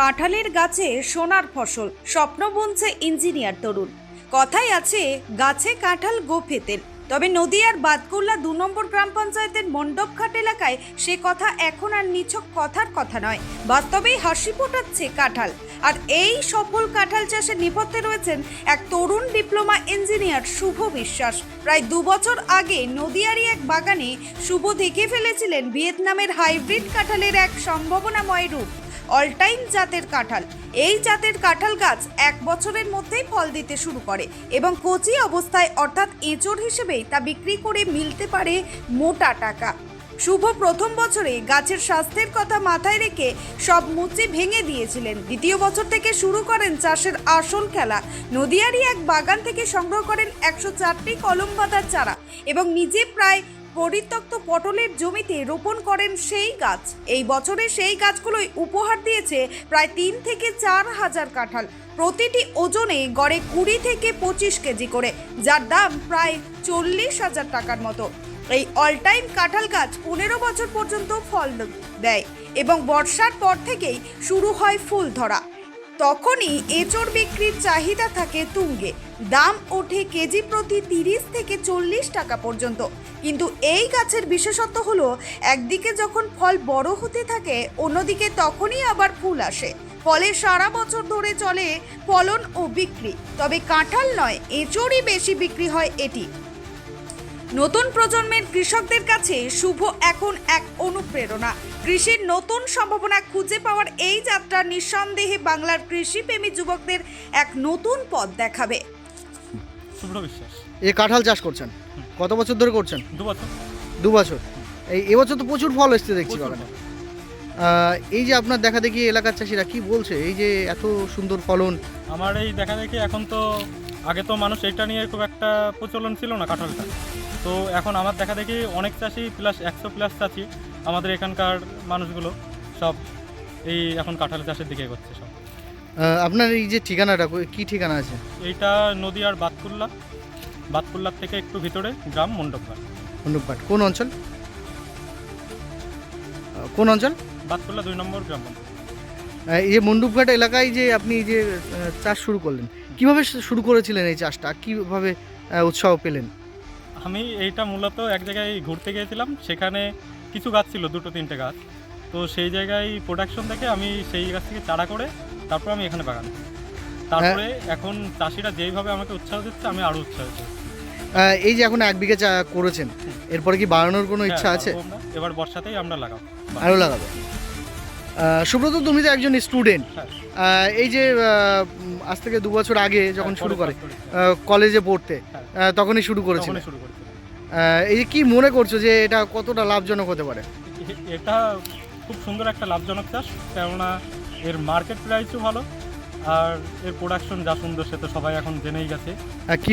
কাঁঠালের গাছে সোনার ফসল, স্বপ্ন বুনছে ইঞ্জিনিয়ার তরুণ। কথাই আছে, গাছে কাঁঠাল গোফেতের। তবে নদিয়ার বাদকুল্লা দু নম্বর গ্রাম পঞ্চায়েতের মণ্ডপঘাট এলাকায় সে কথা এখন আর নিছক কথার কথা নয়। বাস্তবেই হাসি ফোটাচ্ছে কাঁঠাল। আর এই সফল কাঁঠাল চাষে নেপথ্যে রয়েছেন এক তরুণ ডিপ্লোমা ইঞ্জিনিয়ার শুভ বিশ্বাস। প্রায় দু বছর আগে নদিয়ারই এক বাগানে শুভ দেখে ফেলেছিলেন ভিয়েতনামের হাইব্রিড কাঁঠালের এক সম্ভাবনাময় রূপ। অলটাইম জাতের কাঁঠাল। এই জাতের কাঁঠাল গাছ এক বছরের মধ্যেই ফল দিতে শুরু করে এবং কচি অবস্থায় অর্থাৎ এঁচড় হিসেবেই তা বিক্রি করে মিলতে পারে মোটা টাকা। শুভ প্রথম বছরে গাছের স্বাস্থ্যের কথা মাথায় রেখে সব মুচি ভেঙে দিয়েছিলেন। দ্বিতীয় বছর থেকে শুরু করেন চাষের আসল খেলা। নদিয়ারই এক বাগান থেকে সংগ্রহ করেন একশো চারটি কলম চারা এবং নিজে প্রায় পরিত্যক্ত পটলের জমিতে রোপণ করেন সেই গাছ। এই বছরে সেই গাছগুলোই উপহার দিয়েছে প্রায় তিন থেকে চার হাজার কাঁঠাল। প্রতিটি ওজনে গড়ে কুড়ি থেকে পঁচিশ কেজি করে, যার দাম প্রায় চল্লিশ হাজার টাকার মতো। এই অল টাইম কাঁঠাল গাছ পনেরো বছর পর্যন্ত ফল দেয় এবং বর্ষার পর থেকেই শুরু হয় ফুল ধরা। তখনই এঁচড় বিক্রির চাহিদা থাকে তুঙ্গে। দাম ওঠে কেজি প্রতি তিরিশ থেকে চল্লিশ টাকা পর্যন্ত। কিন্তু এই গাছের বিশেষত্ব হলো, একদিকে যখন ফল বড় হতে থাকে, অন্যদিকে তখনই আবার ফুল আসে। ফলে সারা বছর ধরে চলে ফলন ও বিক্রি। তবে কাঁঠাল নয়, এঁচড়ই বেশি বিক্রি হয় এটি। নতুন প্রজন্মের কৃষকদের কাছে শুভ এখন এক অনুপ্রেরণা। কৃষির নতুন সম্ভাবনা খুঁজে পাওয়ার এই যাত্রা নিঃসন্দেহে বাংলার কৃষিপ্রেমী যুবকদের এক নতুন পথ দেখাবে। এই কাঁঠাল চাষ করছেন? কত বছর ধরে করছেন? দু বছর। দু বছর। এই এবছর তো প্রচুর ফল এসছে দেখছি বাগানে। এই যে আপনার দেখা দেখি এলাকার চাষিরা কি বলছে? এই যে এত সুন্দর ফলন। আমার এই দেখা দেখি এখন তো আগে তো মানুষ এটা নিয়ে খুব একটা প্রচলন ছিল না কাঁঠালটা। তো এখন আমার দেখা দেখি অনেক চাষি প্লাস একশো প্লাস চাষি আমাদের এখানকার মানুষগুলো সব এই এখন কাঁঠাল চাষের দিকে এগোচ্ছে সব। আপনার এই যে ঠিকানাটা কি ঠিকানা আছে? এইটা নদীয়ার বাতকুল্লা। বাতকুল্লার থেকে একটু ভিতরে গ্রাম মণ্ডপঘাট। অনুপাট কোন অঞ্চল? কোন অঞ্চল? বাতকুল্লা দুই নম্বর গ্রাম এই যে মন্ডুপঘাট এলাকায় যে আপনি এই যে চাষ শুরু করলেন কীভাবে শুরু করেছিলেন এই চাষটা? কীভাবে উৎসাহ পেলেন? আমি এইটা মূলত এক জায়গায় ঘুরতে গিয়েছিলাম সেখানে কিছু গাছ ছিল দুটো তিনটে গাছ। তো সেই জায়গায় প্রোডাকশন থেকে আমি সেই গাছ থেকে চারা করে তারপর আমি এখানে বাগান। তারপরে এখন চাষিরা যেইভাবে আমাকে উৎসাহ দিচ্ছে আমি আরও উৎসাহ এই যে এখন এক বিঘে চা করেছেন এরপরে কি বাড়ানোর কোনো ইচ্ছা হ্যাঁ, আছে এবার বর্ষাতেই আমরা লাগাবো। আরও লাগাবে? সুব্রত তুমি তো একজন স্টুডেন্ট। এই যে আজ থেকে দু বছর আগে যখন হ্যাঁ, শুরু করে কলেজে পড়তে হ্যাঁ। তখনই শুরু করেছিলাম এই কি মনে করছ যে এটা কতটা লাভজনক হতে পারে? এটা খুব সুন্দর একটা লাভজনক চাষ কেননা এর মার্কেট প্রাইসও ভালো আর এর প্রোডাকশন যা সুন্দর সে তো সবাই এখন জেনেই গেছে। কি